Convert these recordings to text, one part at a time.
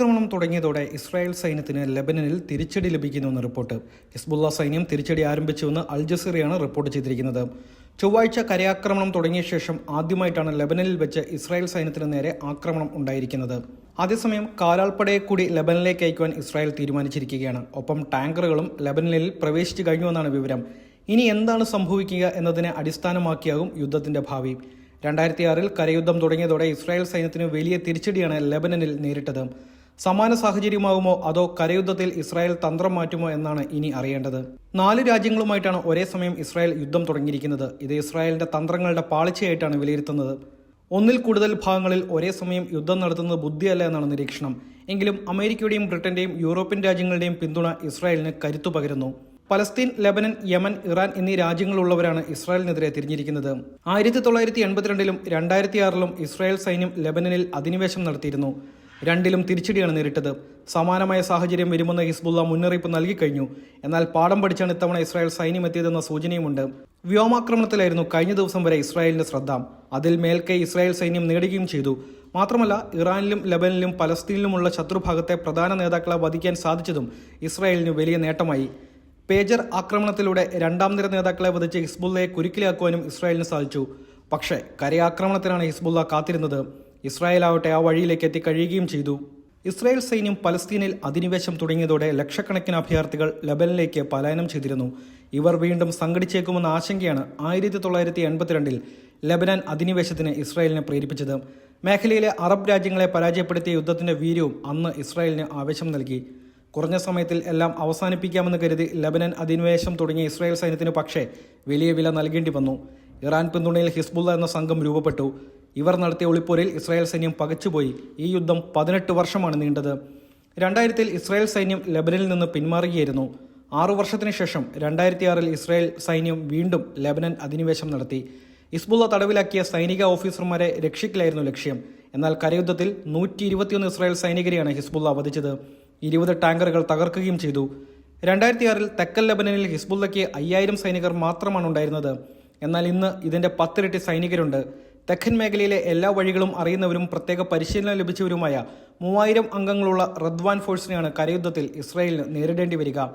കരയാക്രമണം തുടങ്ങിയതോടെ ഇസ്രായേൽ സൈന്യത്തിന് ലെബനനിൽ തിരിച്ചടി ലഭിക്കുന്നുവെന്ന് റിപ്പോർട്ട്. ഹിസ്ബുള്ള സൈന്യം തിരിച്ചടി ആരംഭിച്ചുവെന്ന് അൽ ജസീറയാണ് റിപ്പോർട്ട് ചെയ്തിരിക്കുന്നത്. ചൊവ്വാഴ്ച കരയാക്രമണം തുടങ്ങിയ ശേഷം ആദ്യമായിട്ടാണ് ലെബനനിൽ വെച്ച് ഇസ്രായേൽ സൈന്യത്തിന് നേരെ ആക്രമണം ഉണ്ടായിരിക്കുന്നത്. അതേസമയം കാലാൾപ്പടയെ കൂടി ലെബനനിലേക്ക് അയക്കുവാൻ ഇസ്രായേൽ തീരുമാനിച്ചിരിക്കുകയാണ്. ഒപ്പം ടാങ്കറുകളും ലെബനനിൽ പ്രവേശിച്ചു കഴിഞ്ഞുവെന്നാണ് വിവരം. ഇനി എന്താണ് സംഭവിക്കുക എന്നതിനെ അടിസ്ഥാനമാക്കിയാകും യുദ്ധത്തിന്റെ ഭാവി. രണ്ടായിരത്തി ആറിൽ കരയുദ്ധം തുടങ്ങിയതോടെ ഇസ്രായേൽ സൈന്യത്തിന് വലിയ തിരിച്ചടിയാണ് ലെബനനിൽ നേരിട്ടത്. സമാന സാഹചര്യമാകുമോ അതോ കരയുദ്ധത്തിൽ ഇസ്രായേൽ തന്ത്രം മാറ്റുമോ എന്നാണ് ഇനി അറിയേണ്ടത്. നാല് രാജ്യങ്ങളുമായിട്ടാണ് ഒരേ സമയം ഇസ്രായേൽ യുദ്ധം തുടങ്ങിയിരിക്കുന്നത്. ഇത് ഇസ്രായേലിന്റെ തന്ത്രങ്ങളുടെ പാളിച്ചയായിട്ടാണ് വിലയിരുത്തുന്നത്. ഒന്നിൽ കൂടുതൽ ഭാഗങ്ങളിൽ ഒരേ സമയം യുദ്ധം നടത്തുന്നത് ബുദ്ധിയല്ല എന്നാണ് നിരീക്ഷണം. എങ്കിലും അമേരിക്കയുടെയും ബ്രിട്ടന്റെയും യൂറോപ്യൻ രാജ്യങ്ങളുടെയും പിന്തുണ ഇസ്രായേലിന് കരുത്തു പകരുന്നു. പലസ്തീൻ ലെബനൻ യമൻ ഇറാൻ എന്നീ രാജ്യങ്ങളുള്ളവരാണ് ഇസ്രായേലിനെതിരെ തിരിഞ്ഞിരിക്കുന്നത്. ആയിരത്തി തൊള്ളായിരത്തി എൺപത്തിരണ്ടിലും രണ്ടായിരത്തി ആറിലും ഇസ്രായേൽ സൈന്യം ലെബനനിൽ അധിനിവേശം നടത്തിയിരുന്നു. രണ്ടിലും തിരിച്ചടിയാണ് നേരിട്ടത്. സമാനമായ സാഹചര്യം വരുമെന്ന് ഹിസ്ബുള്ള മുന്നറിയിപ്പ് നൽകിക്കഴിഞ്ഞു. എന്നാൽ പാഠം പഠിച്ചാണ് ഇത്തവണ ഇസ്രായേൽ സൈന്യം എത്തിയതെന്ന സൂചനയുമുണ്ട്. വ്യോമാക്രമണത്തിലായിരുന്നു കഴിഞ്ഞ ദിവസം വരെ ഇസ്രായേലിന്റെ ശ്രദ്ധ. അതിൽ മേൽക്കൈ ഇസ്രായേൽ സൈന്യം നേടുകയും ചെയ്തു. മാത്രമല്ല ഇറാനിലും ലബനിലും പലസ്തീനിലുമുള്ള ശത്രുഭാഗത്തെ പ്രധാന നേതാക്കളെ വധിക്കാൻ സാധിച്ചതും ഇസ്രായേലിന് വലിയ നേട്ടമായി. പേജർ ആക്രമണത്തിലൂടെ രണ്ടാം നിര നേതാക്കളെ വധിച്ച് ഹിസ്ബുള്ളയെ കുരുക്കിലാക്കുവാനും ഇസ്രായേലിന് സാധിച്ചു. പക്ഷേ കരയാക്രമണത്തിനാണ് ഹിസ്ബുള്ള കാത്തിരുന്നത്. ഇസ്രായേൽ ആവട്ടെ ആ വഴിയിലേക്ക് എത്തിക്കഴിയുകയും ചെയ്തു. ഇസ്രായേൽ സൈന്യം പലസ്തീനിൽ അധിനിവേശം തുടങ്ങിയതോടെ ലക്ഷക്കണക്കിന് അഭയാർത്ഥികൾ ലബനിലേക്ക് പലായനം ചെയ്തിരുന്നു. ഇവർ വീണ്ടും സംഘടിച്ചേക്കുമെന്ന ആശങ്കയാണ് ആയിരത്തി തൊള്ളായിരത്തി എൺപത്തിരണ്ടിൽ ലബനാൻ അധിനിവേശത്തിന് ഇസ്രായേലിനെ പ്രേരിപ്പിച്ചത്. മേഖലയിലെ അറബ് രാജ്യങ്ങളെ പരാജയപ്പെടുത്തിയ യുദ്ധത്തിന്റെ വീര്യവും അന്ന് ഇസ്രായേലിന് ആവേശം നൽകി. കുറഞ്ഞ സമയത്തിൽ എല്ലാം അവസാനിപ്പിക്കാമെന്ന് കരുതി ലബനൻ അധിനിവേശം തുടങ്ങിയ ഇസ്രായേൽ സൈന്യത്തിന് പക്ഷേ വലിയ വില നൽകേണ്ടി വന്നു. ഇറാൻ പിന്തുണയിൽ ഹിസ്ബുള്ള എന്ന സംഘം രൂപപ്പെട്ടു. ഇവർ നടത്തിയ ഒളിപ്പോരിൽ ഇസ്രായേൽ സൈന്യം പകച്ചുപോയി. ഈ യുദ്ധം പതിനെട്ട് വർഷമാണ് നീണ്ടത്. രണ്ടായിരത്തിൽ ഇസ്രായേൽ സൈന്യം ലബനനിൽ നിന്ന് പിന്മാറുകയായിരുന്നു. ആറു വർഷത്തിനു ശേഷം രണ്ടായിരത്തി ആറിൽ ഇസ്രായേൽ സൈന്യം വീണ്ടും ലബനൻ അധിനിവേശം നടത്തി. ഇസ്ബുള്ള തടവിലാക്കിയ സൈനിക ഓഫീസർമാരെ രക്ഷിക്കലായിരുന്നു ലക്ഷ്യം. എന്നാൽ കരയുദ്ധത്തിൽ നൂറ്റി ഇരുപത്തിയൊന്ന് ഇസ്രായേൽ സൈനികരെയാണ് ഹിസ്ബുള്ള വധിച്ചത്. ഇരുപത് ടാങ്കറുകൾ തകർക്കുകയും ചെയ്തു. രണ്ടായിരത്തി ആറിൽ തെക്കൻ ലബനനിൽ ഹിസ്ബുള്ളയ്ക്ക് അയ്യായിരം സൈനികർ മാത്രമാണ് ഉണ്ടായിരുന്നത്. എന്നാൽ ഇന്ന് ഇതിന്റെ പത്തിരട്ടി സൈനികരുണ്ട്. തെക്കൻ മേഖലയിലെ എല്ലാ വഴികളും അറിയുന്നവരും പ്രത്യേക പരിശീലനം ലഭിച്ചവരുമായ മൂവായിരം അംഗങ്ങളുള്ള റദ്വാൻ ഫോഴ്സിനെയാണ് കരയുദ്ധത്തിൽ ഇസ്രായേലിന് നേരിടേണ്ടി വരിക.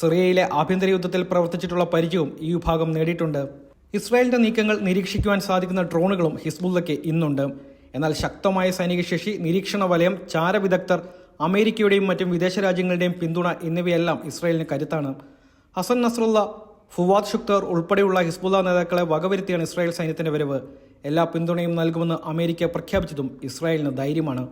സിറിയയിലെ ആഭ്യന്തര യുദ്ധത്തിൽ പ്രവർത്തിച്ചിട്ടുള്ള പരിചയവും ഈ വിഭാഗം നേടിയിട്ടുണ്ട്. ഇസ്രായേലിന്റെ നീക്കങ്ങൾ നിരീക്ഷിക്കുവാൻ സാധിക്കുന്ന ഡ്രോണുകളും ഹിസ്ബുള്ളയ്ക്ക് ഇന്നുണ്ട്. എന്നാൽ ശക്തമായ സൈനിക ശേഷി നിരീക്ഷണ വലയം ചാരവിദഗ്ധർ അമേരിക്കയുടെയും മറ്റും വിദേശ രാജ്യങ്ങളുടെയും പിന്തുണ എന്നിവയെല്ലാം ഇസ്രായേലിന് കരുത്താണ്. ഹസൻ നസ്രുള്ള ഫുവാദ് ഷുക്തർ ഉൾപ്പെടെയുള്ള ഹിസ്ബുള്ള നേതാക്കളെ വകവരുത്തിയാണ് ഇസ്രായേൽ സൈന്യത്തിന്റെ വരവ്. എല്ലാ പിന്തുണയും നൽകുമെന്ന് അമേരിക്ക പ്രഖ്യാപിച്ചതും ഇസ്രായേലിന് ധൈര്യമാണ്.